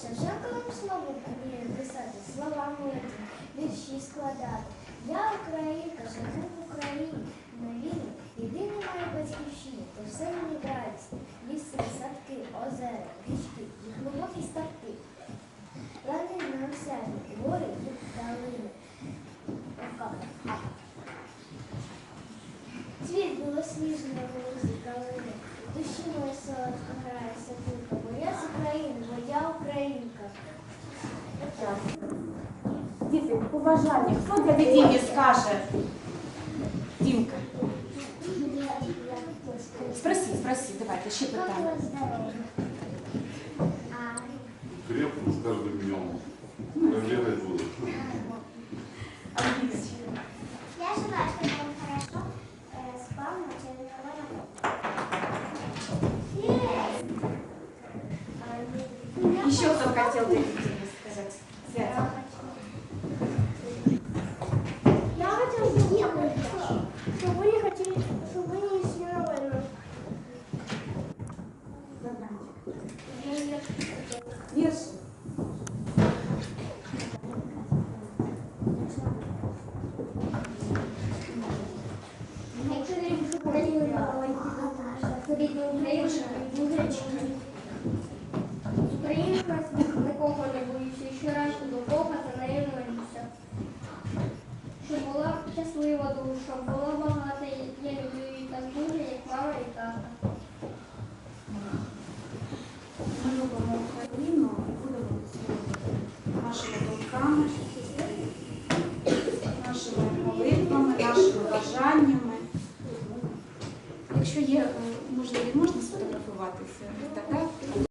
Шевченковим словом вмію писати, слова молоді, вірші складати. Я українка, живу в Україні, на війні, єдиний маю батьківщині, то все мені радість, ліси, садки, озера, річки і глибокі ставки. Лани на осяжні, гори і долини. Цвіт білосніжної лузі калини, душі моє солодко грає сапунка, бо я з України, моя українка. Діти, побажання. Хто для Дімі скаже? Дімка. Спроси, спроси, давайте, ще питання. Как здоров'я? А, Крепко с каждым днем. Проверять буду. Англійська. Я желаю, чтобы он хорошо э, спал, ночами работал. Еще кто хотел для Дімі З України нікого не боюся, і щоразу до Бога за нею. Щоб була щаслива душа, бажаннями. Якщо є е, можливість, можна сфотографуватися. Так?